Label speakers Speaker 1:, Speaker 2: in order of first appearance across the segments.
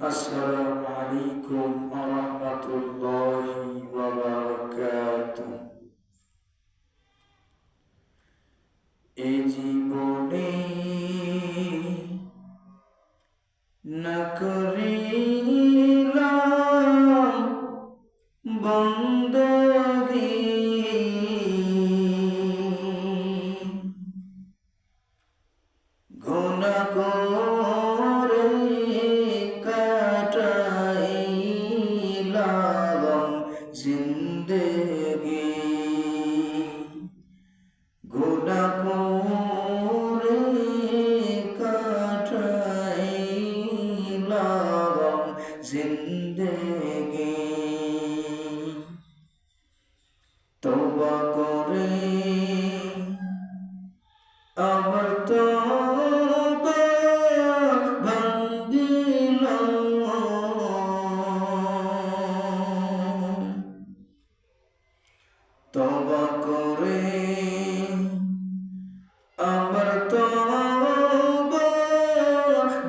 Speaker 1: السلام عليكم ورحمة الله وبركاته এ জীবনে না করে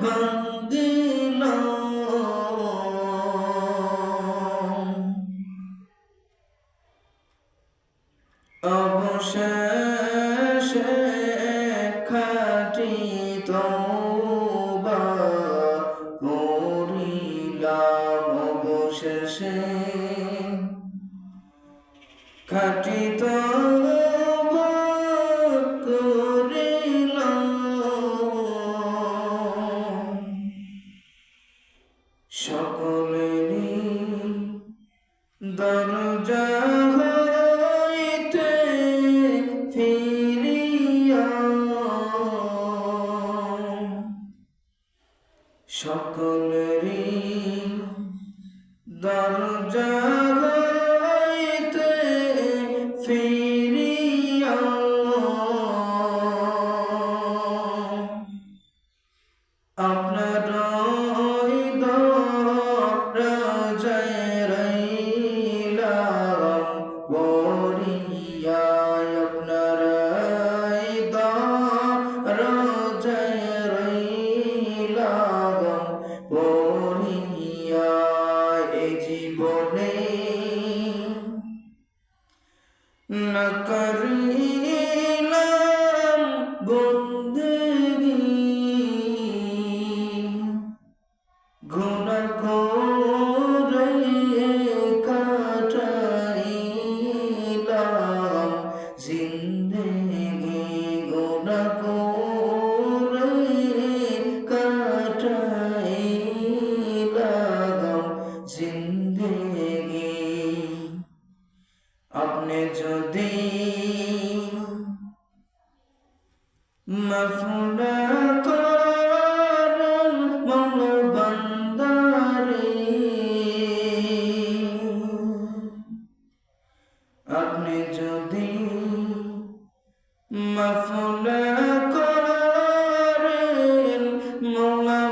Speaker 1: Bum. দরজা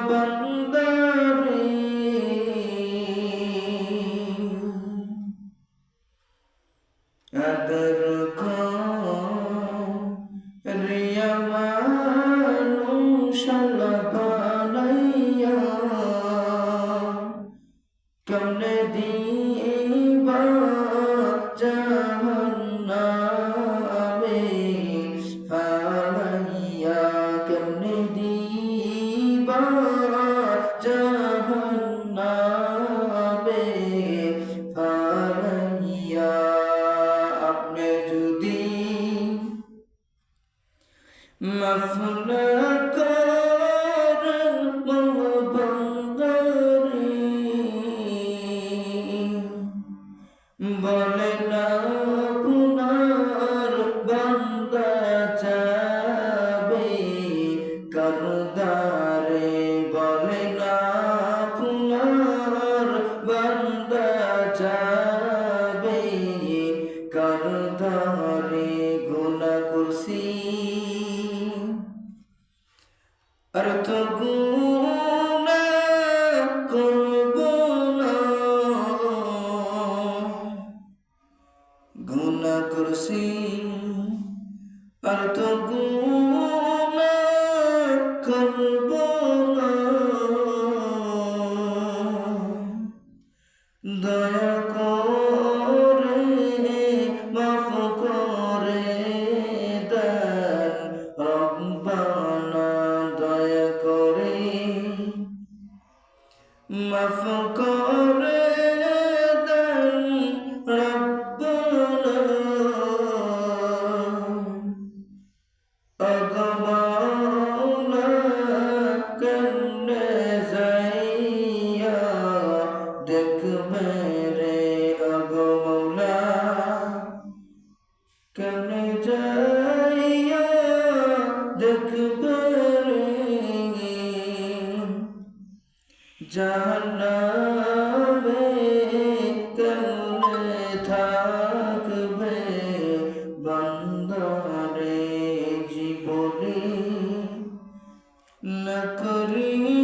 Speaker 1: বন্দারে আদর রিয়া মানুষাল বানাইয়া কেমনে দিয়ে মফলা কর বঙ্গরে বলে গুণ রে অগমাওলা কেমনে যাইয়া দেখবে জাহান্নামে কেমনে থাকবে বান্দারে জীবনে? না করিলাম